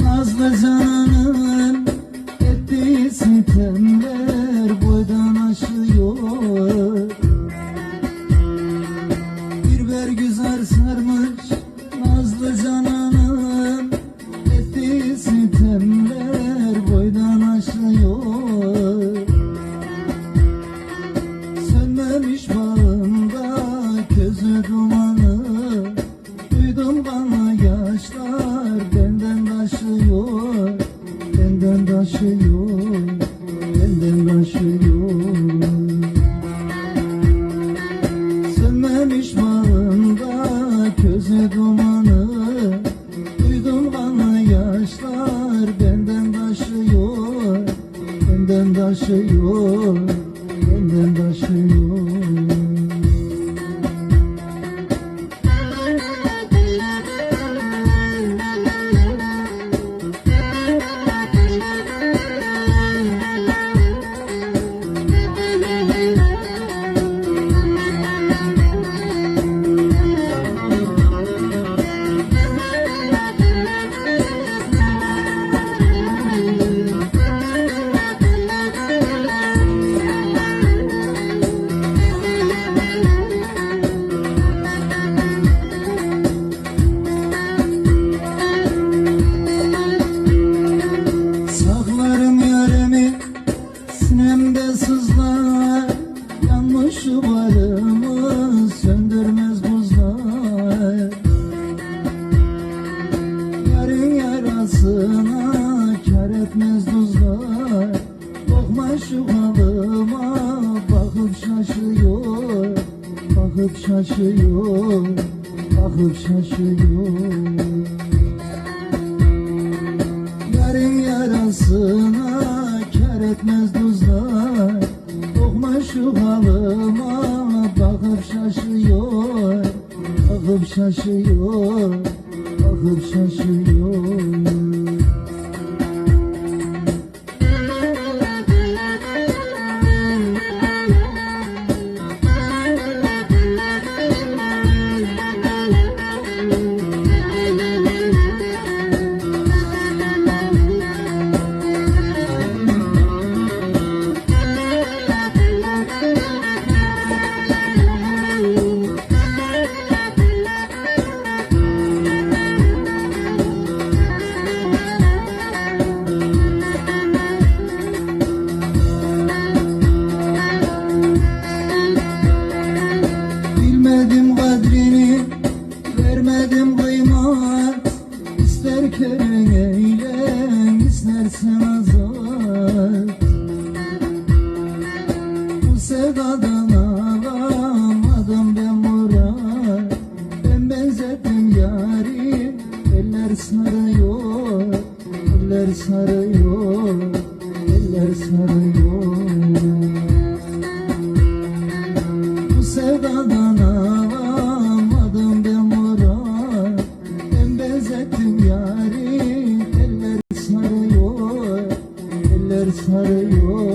Nazlı cananın ettiği sitemler boydan aşıyor. Bir bergüzar sarmış Nazlı cananın ettiği sitemler boydan aşıyor. Sönmemiş bağımda közü duman Benden taşıyor, benden taşıyor Sönmemiş bağında közü dumanı Duydum bana yaşlar. Benden taşıyor Benden benden sinemde sızlar Yanmış duvarımı söndürmez buzlar. Yarın yarasına kar etmez tuzlar Bakma şu halıma bakıp şaşıyor Bakıp şaşıyor Bakıp şaşıyor. Yarın yarasına etmez Dokma şu halıma bakıp şaşıyor Bakıp şaşıyor Bakıp şaşıyor Kölen eyle, istersen azat Bu sevdadan alamadım ben murat Ben benzettim yarim, eller sarıyor Eller sarıyor, eller sarıyor sarıyor